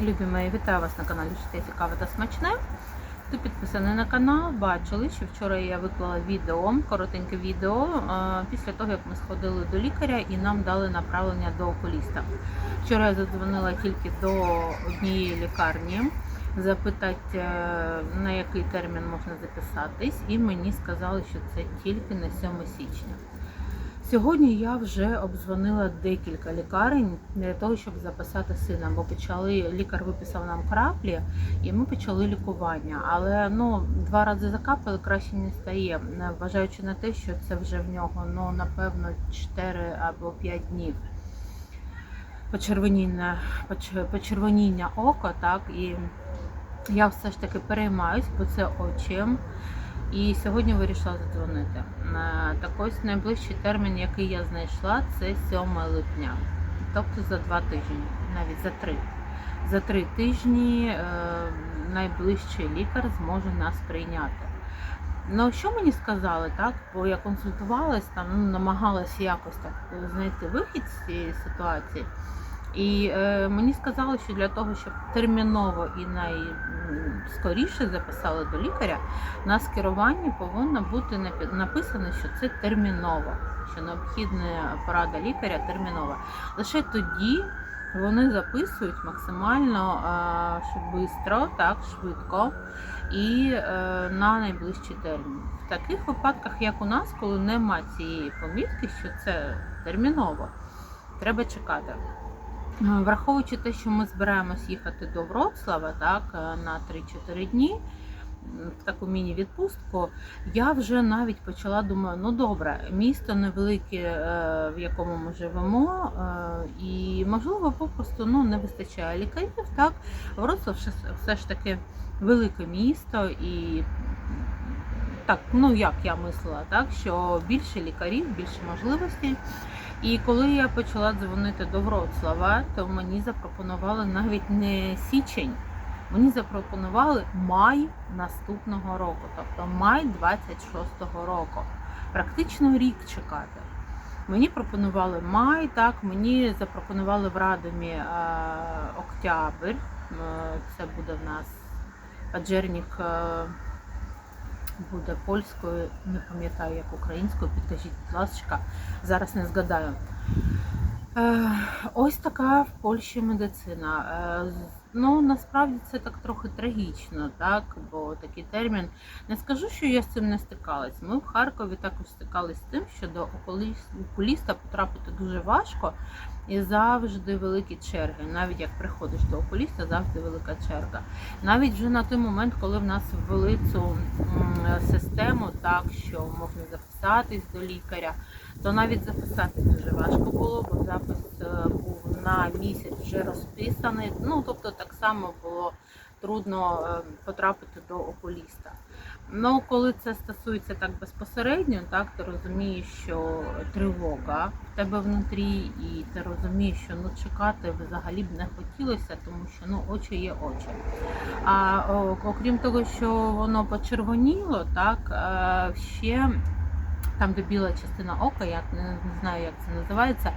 Любі мої, вітаю вас на каналі Життя Цікаве та Смачне. Хто підписаний на канал, бачили, що вчора я виклала відео, коротеньке відео після того, як ми сходили до лікаря і нам дали направлення до окуліста. Вчора я задзвонила тільки до однієї лікарні, запитати, е, на який термін можна записатись, і мені сказали, що це тільки на 7 січня. Сьогодні я вже обдзвонила декілька лікарень для того, щоб записати сина, бо почали лікар виписав нам краплі, і ми почали лікування. Але ну два рази закапали, краще не стає, вважаючи на те, що це вже в нього ну напевно 4 або 5 днів. Почервоніння, поч- почервоніння ока, так і я все ж таки переймаюсь, бо це очі. І сьогодні вирішила задзвонити. Е, Так ось найближчий термін, який я знайшла, це 7 липня. Тобто за два тижні, навіть за три. За три тижні е, найближчий лікар зможе нас прийняти. Ну, що мені сказали, так? Бо я консультувалась, там ну, намагалася якось так знайти вихід з цієї ситуації. І е, мені сказали, що для того, щоб терміново і найскоріше записали до лікаря, на скеруванні повинно бути написано, що це терміново, що необхідна порада лікаря термінова. Лише тоді вони записують максимально е, швидко, так, швидко і е, на найближчий термін. В таких випадках, як у нас, коли нема цієї помітки, що це терміново, треба чекати. Е, Враховуючи те, що ми збираємось їхати до Вроцлава так, е, на 3-4 дні в таку міні-відпустку, я вже навіть почала думаю, ну добре, місто невелике, е, в якому ми живемо, і можливо попросту ну, не вистачає лікарів. Так, Вроцлав все ж таки велике місто і. Так, ну як я мислила, так що більше лікарів, більше можливостей. І коли я почала дзвонити до Вроцлава, то мені запропонували навіть не січень, мені запропонували май наступного року, тобто май 26-го року. Практично рік чекати. Мені пропонували май, так, мені запропонували в Радомі е, октябрь. Е, це буде в нас Паджернік е, буде польською, не пам'ятаю як українською, підкажіть, будь ласка, зараз не згадаю. Е, ось така в Польщі медицина. Ну насправді це так трохи трагічно, так? Бо такий термін. Не скажу, що я з цим не стикалась. Ми в Харкові також стикалися з тим, що до окуліста потрапити дуже важко і завжди великі черги. Навіть як приходиш до окуліста, завжди велика черга. Навіть вже на той момент, коли в нас ввели цю систему, так що можна записатись до лікаря, то навіть записати дуже важко було, бо запис е, був на місяць вже розписаний. Ну тобто так само було трудно е, потрапити до окуліста. Ну, коли це стосується так безпосередньо, так ти розумієш, що тривога в тебе внутрі, і ти розумієш, що ну чекати взагалі б не хотілося, тому що ну очі є очі. А окрім того, що воно почервоніло, так е, ще там, де біла частина ока, я не, знаю, як це називається,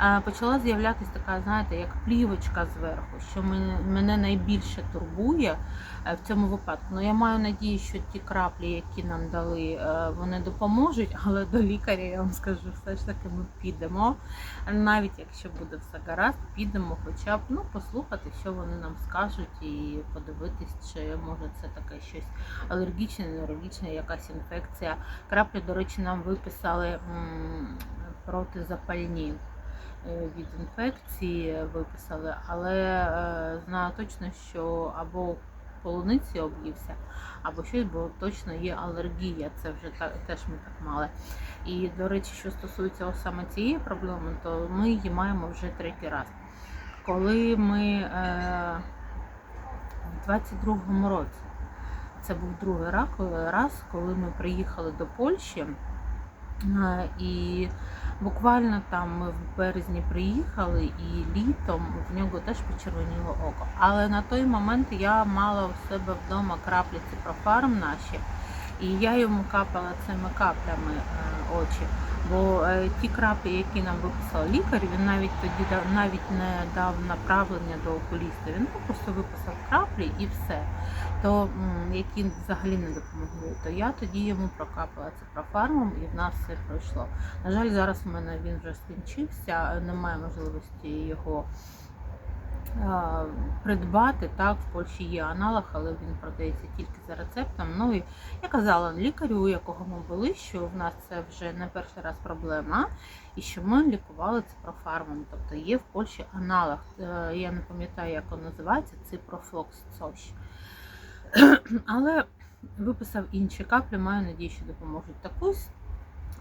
е, почала з'являтися така, знаєте, як плівочка зверху, що мене, мене найбільше турбує е, в цьому випадку. Ну, я маю надію, що ті краплі, які нам дали, е, вони допоможуть, але до лікаря я вам скажу, все ж таки ми підемо. Навіть якщо буде все гаразд, підемо хоча б ну, послухати, що вони нам скажуть, і подивитись, чи може це таке щось алергічне, нейрологічне, якась інфекція. Краплі, до речі, нам виписали протизапальні е, від інфекції виписали, але е, знаю точно, що або полуниці об'ївся, або щось, бо точно є алергія. Це вже та, теж ми так мали. І, до речі, що стосується саме цієї проблеми, то ми її маємо вже третій раз. Коли ми е, в 22-му році, це був другий раз, коли ми приїхали до Польщі. Е, І буквально там ми в березні приїхали, і літом в нього теж почервоніло око. Але на той момент я мала у себе вдома краплі ципрофарм наші, і я йому капала цими каплями е, очі. Бо е, ті краплі, які нам виписав лікар, він навіть тоді навіть не дав направлення до окуліста. Він просто виписав краплі і все. То які взагалі не допомогли. То я тоді йому прокапала це профармом і в нас все пройшло. На жаль, зараз у мене він вже скінчився, немає можливості його придбати. Так, в Польщі є аналог, але він продається тільки за рецептом. Ну і я казала лікарю, у якого ми були, що в нас це вже не перший раз проблема, і що ми лікували це профармом. Тобто є в Польщі аналог. е, Я не пам'ятаю, як він називається, ципрофлокс coś. Але виписав інші каплі, маю надію, що допоможуть. Таку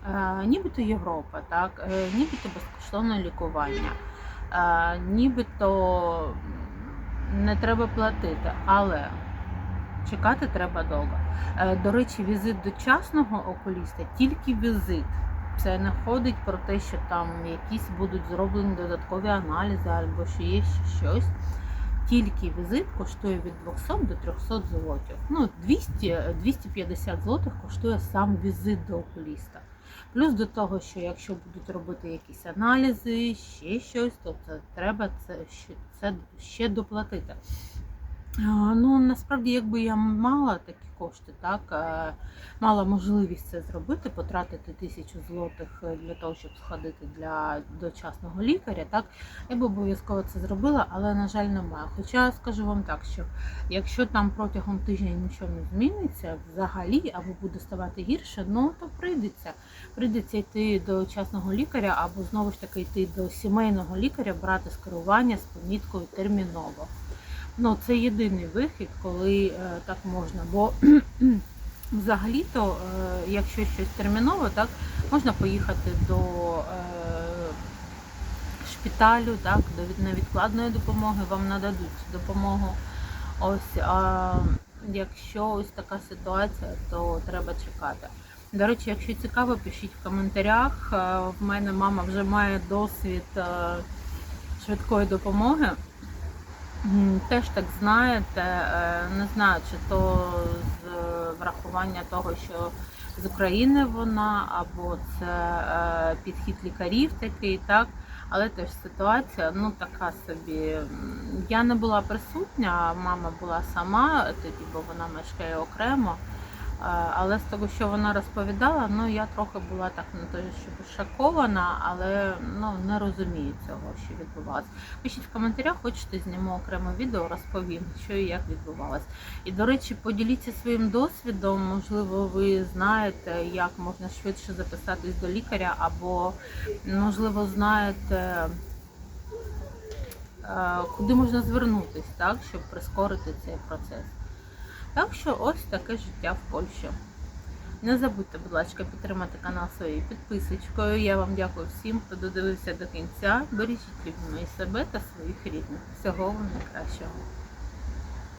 е, нібито Європа, так, е, нібито безкоштовне лікування, е, нібито не треба платити, але чекати треба довго. Е, До речі, візит до частного окуліста тільки візит. Це не ходить про те, що там якісь будуть зроблені додаткові аналізи або що є ще щось. Тільки візит коштує від 200 до 300 злотих. Ну, 200, 250 злотих коштує сам візит до окуліста. Плюс до того, що якщо будуть робити якісь аналізи, ще щось, то це треба це, ще- доплатити. Ну, насправді, якби я мала такі кошти, так, мала можливість це зробити, потратити тисячу злотих е, для того, щоб сходити для дочасного лікаря, так, я б обов'язково це зробила, але, на жаль, немає. Хоча скажу вам так, що якщо там протягом тижня нічого не зміниться взагалі, або буде ставати гірше, ну то прийдеться. Прийдеться йти до частного лікаря, або знову ж таки йти до сімейного лікаря, брати скерування з поміткою терміново. Ну, це єдиний вихід, коли е, так можна. Бо взагалі-то, е, якщо щось терміново, так можна поїхати до е, шпиталю, так, до невідкладної допомоги, вам нададуть допомогу. Ось, а якщо ось така ситуація, то треба чекати. До речі, якщо цікаво, пишіть в коментарях. В мене мама вже має досвід швидкої допомоги. Теж так знаєте, е, не знаю, чи то з е, врахування того, що з України вона, або це е, підхід лікарів такий, так. Але теж ситуація, ну така собі. Я не була присутня, мама була сама тоді, бо вона мешкає окремо. Але з того, що вона розповідала, ну я трохи була так не те, щоб шокована, але ну не розумію цього, що відбувалося. Пишіть в коментарях, хочете зніму окреме відео, розповім, що і як відбувалось. І до речі, поділіться своїм досвідом. Можливо, ви знаєте, як можна швидше записатись до лікаря, або можливо знаєте. е, Куди можна звернутися, так, щоб прискорити цей процес. Так що ось таке життя в Польщі. Не забудьте, будь ласка, підтримати канал своєю підписочкою. Я вам дякую всім, хто додивився до кінця. Бережіть себе та своїх рідних. Всього вам найкращого.